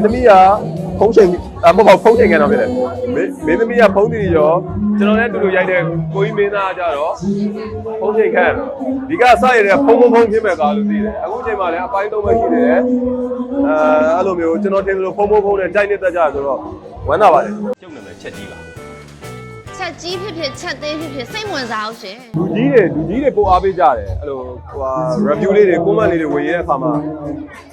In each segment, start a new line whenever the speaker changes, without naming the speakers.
င်းသမီးကဖုံးချိန်အမဟုတ်ပါဘူးဖုံးချိန်ကန်တော့ဖြစ်တယ်မင်းမင်းသမီးကဖုံးတီရောကျွန်တော်လည်းတူတူရိုက်တဲ့ကိုကြီးမင်းသားကကြတော့ဖုံးချိန်ကန်ဒီကစရတဲ့ဖုံးဖုံးဖုံးဖြစ်မဲ့ကားလို့သိတယ်အခုချိန်မှလည်းအပိုင်းသုံးပဲရှိတယ်အဲအဲ့လိုမျိုးကျွန်တော်တင်လို့ဖုံးဖုံးဖုံးနဲ့ကြိုက်နေတတ်ကြဆိုတော့ဝမ်းသာပါတယ်
ကျုပ်နာမည်ချက်ကြီးပါ
ချက်ကြီးဖြစ်ဖြစ်ချက်သေးဖြစ်ဖြစ်စိတ်ဝင်စားအောင်ရှင်
လူကြီးတွေလူကြီးတွေပို့အားပေးကြတယ်အဲ့လိုဟိုဟာ review လေးတွေ comment လေးတွေဝင်ရတဲ့အခါမှာ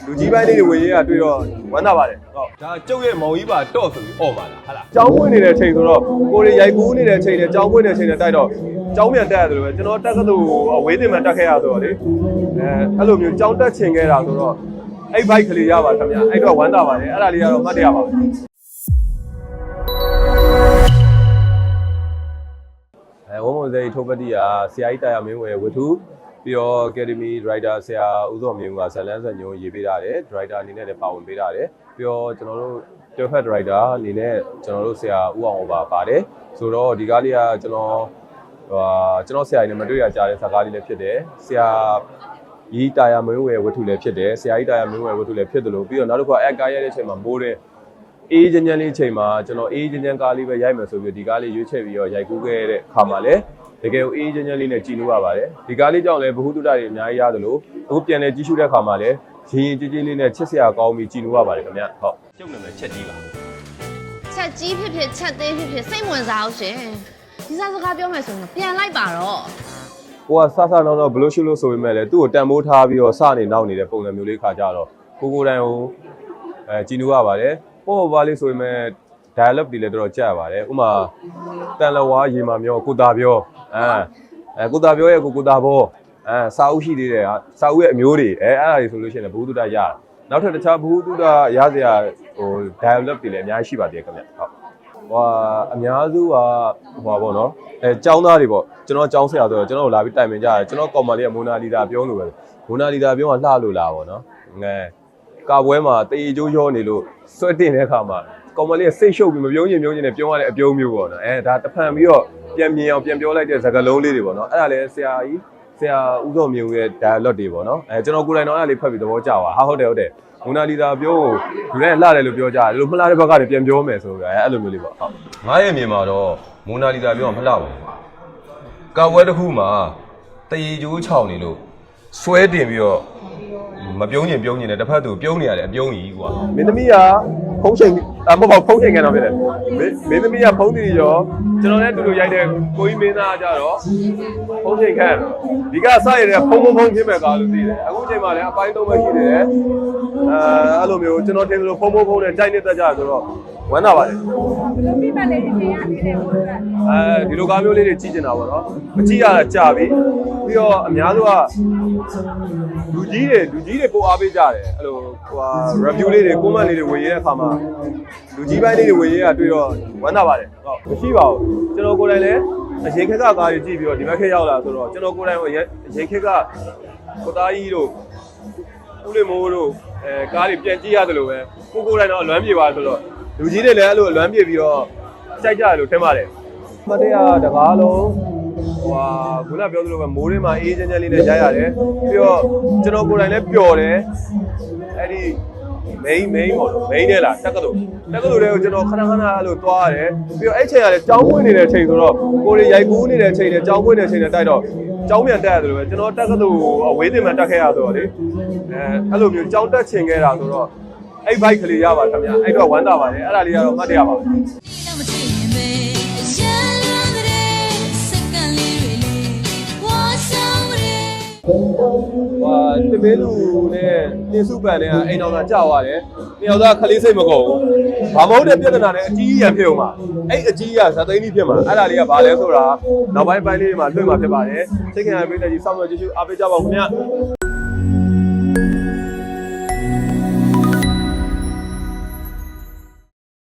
လူကြီးပိုင်းလေးတွေဝင်ရတာတွေ့တော့ဝမ်းသာပါတယ်ဟုတ်
ဒါကျုပ်ရဲ့မောင်ကြီးပါတော့ဆိုပြီးអော်ပါလားဟာလား
ကျောင်းဝင်နေတဲ့အချိန်ဆိုတော့ကိုရီရိုက်ကူးနေတဲ့အချိန်နဲ့ကျောင်းဝင်နေတဲ့အချိန်နဲ့တိုက်တော့ကျောင်းပြန်တက်ရတယ်လို့ပဲကျွန်တော်တက်ကတူအဝေးတင်မှတက်ခဲ့ရဆိုတော့လေအဲအဲ့လိုမျိုးကျောင်းတက်ချင်ခဲ့တာဆိုတော့အဲ့ bike ကလေးရပါခင်ဗျအဲ့တော့ဝမ်းသာပါတယ်အဲ့ဒါလေးကတော့မှတ်တရပါအဲ ဝုံမုံစိတ်ထုတ်ပတိကဆရာကြီးတာယာမင်းဝယ်ဝတ္ထုပြီးတော့ Academy Writer ဆရာဦးစောမြင့်ကဇလန်းစံညုံရေးပေးတာတယ် Writer အနေနဲ့လည်းပါဝင်ပေးတာတယ်ပြီးတော့ကျွန်တော်တို့ Perfect Writer အနေနဲ့ကျွန်တော်တို့ဆရာဦးအောင်ပါပါတယ်ဆိုတော့ဒီကားလေးကကျွန်တော်ဟိုကျွန်တော်ဆရာကြီးနဲ့မတွေ့ရကြတဲ့ဇာတ်ကားလေးလည်းဖြစ်တယ်ဆရာဤတာယာမင်းဝယ်ဝတ္ထုလည်းဖြစ်တယ်ဆရာကြီးတာယာမင်းဝယ်ဝတ္ထုလည်းဖြစ်တယ်လို့ပြီးတော့နောက်တစ်ခါအက်ကားရတဲ့အချိန်မှာမိုးတဲ့အေးချမ်းချမ်းလေးချိန်မှာကျွန်တော်အေးချမ်းချမ်းကားလေးပဲရိုက်မယ်ဆိုပြီးဒီကားလေးရွေးချယ်ပြီးတော့ရိုက်ကူးခဲ့တဲ့ခါမှာလည်း တကယ်ကိုအေးချမ်းချမ်းလေးနဲ့ကြည်လို့ရပါတယ်ဒီကားလေးကြောင့်လည်းဘ ഹു တုဒ္ဒတွေအများကြီးရတယ်လို့အခုပြန်လဲကြည့်ရှုတဲ့ခါမှာလည်းရင်ရင်ကြည်ကြည်လေးနဲ့ချစ်စရာကောင်းပြီးကြည်လို့ရပါတယ်ခင်ဗျဟုတ်
ကျုပ်နာမည်ချက်ကြီးပါ
ချက်ကြီးဖြစ်ဖြစ်ချက်သေးဖြစ်ဖြစ်စိတ်ဝင်စားအောင်ရှင်ဒီစားစကားပြောမယ်ဆိုရင်ပြန်လိုက်ပါတော့
ကိုကဆဆနောက်တော့ဘလို့ရှိလို့ဆိုပေမဲ့လည်းသူ့ကိုတန်မိုးထားပြီးတော့စနေနောက်နေတဲ့ပုံစံမျိုးလေးခါကြတော့ကိုကိုတိုင်ကိုအဲကြည်လို့ရပါတယ်ပေါ့ပေါ့ပါလေးဆိုပေမဲ့ dialogue တွေလည်းတော်တော်ကြက်ရပါတယ်ဥမာတန်လဝါရေမာမျောကိုတာပြောအဲအဲကိုတာပြောရဲ့ကိုကိုတာဘောအဲစာအုပ်ရှိသေးတယ်ဟာစာအုပ်ရဲ့အမျိုးတွေအဲအဲ့ဒါတွေဆိုလို့ရှိရင်လည်းဘုဟုတုဒ္ဒရနောက်ထပ်တခြားဘုဟုတုဒ္ဒရစရာဟို dialogue တွေလည်းအများကြီးရှိပါသေးတယ်ခင်ဗျဟုတ်ဟိုအများစုကဟိုပါပေါ့နော်အဲចောင်းသားတွေပေါ့ကျွန်တော်ចောင်းဆရာဆိုတော့ကျွန်တော်တို့လာပြီးတိုင်ပင်ကြတယ်ကျွန်တော်ကောင်မလေးကမိုနာလီတာပြောလို့ပဲမိုနာလီတာပြောကလှလို့လားပေါ့နော်ငဲကာပွဲမှာတေးကြိုးရောနေလို့ဆွဲတင်တဲ့အခါမှာ ကောင်မလေးကစိတ်ရှုပ်ပြီးမပြုံးရင်ပြုံးရင်နဲ့ပြောရတဲ့အပြုံးမျိုးပေါ့နော်အဲဒါတဖန်ပြီးတော့ပြန်မြင်အောင်ပြန်ပြောလိုက်တဲ့စကားလုံးလေးတွေပေါ့နော်အဲ့ဒါလည်းဆရာကြီးဆရာဦးစောမြင့်ဦးရဲ့ dialogue တွေပေါ့နော်အဲကျွန်တော်ကိုယ်တိုင်တော့အဲ့ဒါလေးဖတ်ပြီးသဘောကျသွားဟာဟုတ်တယ်ဟုတ်တယ်မိုနာလီတာပြောကိုလူတိုင်းလှတယ်လို့ပြောကြတယ်လို့မလှတဲ့ဘက်ကလည်းပြန်ပြောမယ်ဆိုတော့အဲအဲ့လိုမျိုးလေးပေါ့ဟုတ်
ငါရဲ့မြင်မှာတော့မိုနာလီဇာပြောမှမလှဘူးကာပွဲတစ်ခုမှာတရေကျိုးချောင်နေလို့ဆွဲတင်ပြီးတော့မပြုံးကျင်ပြုံးကျင်တယ်တစ်ဖက်သူပြုံးနေရတယ်အပြုံးကြီးကွာ
မင်းသမီးက ဖုံးချိန်အမဟုတ်ပါဘူးဖုံးချိန်ကန်တော့ဖြစ်တယ်မင်းမင်းသမီးကဖုံးတီရောကျွန်တော်လည်းတူတူရိုက်တဲ့ကိုကြီးမင်းသားကကြတော့ဖုံးချိန်ကန်ဒီကစရတဲ့ဖုံးဖုံးဖုံးဖြစ်မဲ့ကားလို့သိတယ်အခုချိန်မှလည်းအပိုင်းသုံးပဲရှိတယ်အဲအဲ့လိုမျိုးကျွန်တော်တင်လို့ဖုံးဖုံးဖုံးနဲ့ကြိုက်နေတတ်ကြဆိုတော့ ဝမ်းသာပါတယ်
ပြပတ်လေးတွေရနေတယ်ဘုရား
အဲဒီလိုကားမျိုးလေးတွေကြည့်ကျင်တာပေါ့နော်မကြည့်ရတာကြာပြီပြီးတော့အများစုကလူကြီးတွေလူကြီးတွေပို့အားပေးကြတယ်အဲ့လိုဟိုဟာ review လေးတွေ comment လေးတွေဝင်ရတဲ့အခါမှာလူကြီးပိုင်းလေးတွေဝင်ရတာတွေ့တော့ဝမ်းသာပါတယ်ဟုတ်မရှိပါဘူးကျွန်တော်ကိုယ်တိုင်လည်းအရင်ခက်ကကားတွေကြည့်ပြီးတော့ဒီဘက်ခက်ရောက်လာဆိုတော့ကျွန်တော်ကိုယ်တိုင်အရင်အရင်ခက်ကကိုသားကြီးတို့ဦးလေးမိုးတို့အဲကားတွေပြန်ကြည့်ရတယ်လို့ပဲကိုကိုယ်တိုင်တော့အလွမ်းပြေပါဆိုတော့ လူကြီးတွေလည်းအဲ့လိုအလွမ်းပြေပြီးတော့ကြိုက်ကြတယ်လို့ထင်ပါတယ်မတရားတကားလုံးဟိုဟာခုနပြောသလိုပဲမိုးရင်းမှာအေးချမ်းချမ်းလေးနဲ့ရိုက်ရတယ်ပြီးတော့ကျွန်တော်ကိုယ်တိုင်လည်းပျော်တယ်အဲ့ဒီ main main ပေါ့နော် main နဲ့လားတက်ကတူတက်ကတူတွေကိုကျွန်တော်ခဏခဏအဲ့လိုတွားရတယ်ပြီးတော့အဲ့ချိန်ကလည်းကြောင်းဝင်နေတဲ့အချိန်ဆိုတော့ကိုယ်တွေရိုက်ကူးနေတဲ့အချိန်နဲ့ကြောင်းဝင်နေတဲ့အချိန်နဲ့တိုက်တော့ကြောင်းပြန်တက်ရတယ်လို့ပဲကျွန်တော်တက်ကတူအဝေးတင်မှတက်ခဲ့ရဆိုတော့လေအဲအဲ့လိုမျိုးကြောင်းတက်ချင်ခဲ့တာဆိုတော့ အဲ့ bike ကလေးရပါခင်ဗျအဲ့တော့ဝမ်းသာပါတယ်အဲ့ဒါလေးကတော့မှတ်တရပါဘူး
တော့မချင်ရင်ပဲရန်လွန်တဲ့စက္ကန့်လေးတွေလေးဝါဆောင်တဲ့
ဟာတမင်းလူနဲ့တင်စုပန်နဲ့အိမ်တော်သားကြောက်ရတယ်။မြောက်သားခလေးစိတ်မကုန်ဘူး။ဘာမဟုတ်တဲ့ပြဿနာနဲ့အကြီးကြီးရဖြစ်အောင်ပါ။အဲ့အကြီးကြီးကဇာသိန်းကြီးဖြစ်မှာ။အဲ့ဒါလေးကဘာလဲဆိုတာနောက်ပိုင်းပိုင်းလေးတွေမှာလွှင့်မှာဖြစ်ပါတယ်။စိတ်ခင်ရပြည်တဲ့ကြီးစောင့်မျှော်ကြည့်ရှုအားပေးကြပါဦးခင်ဗျာ။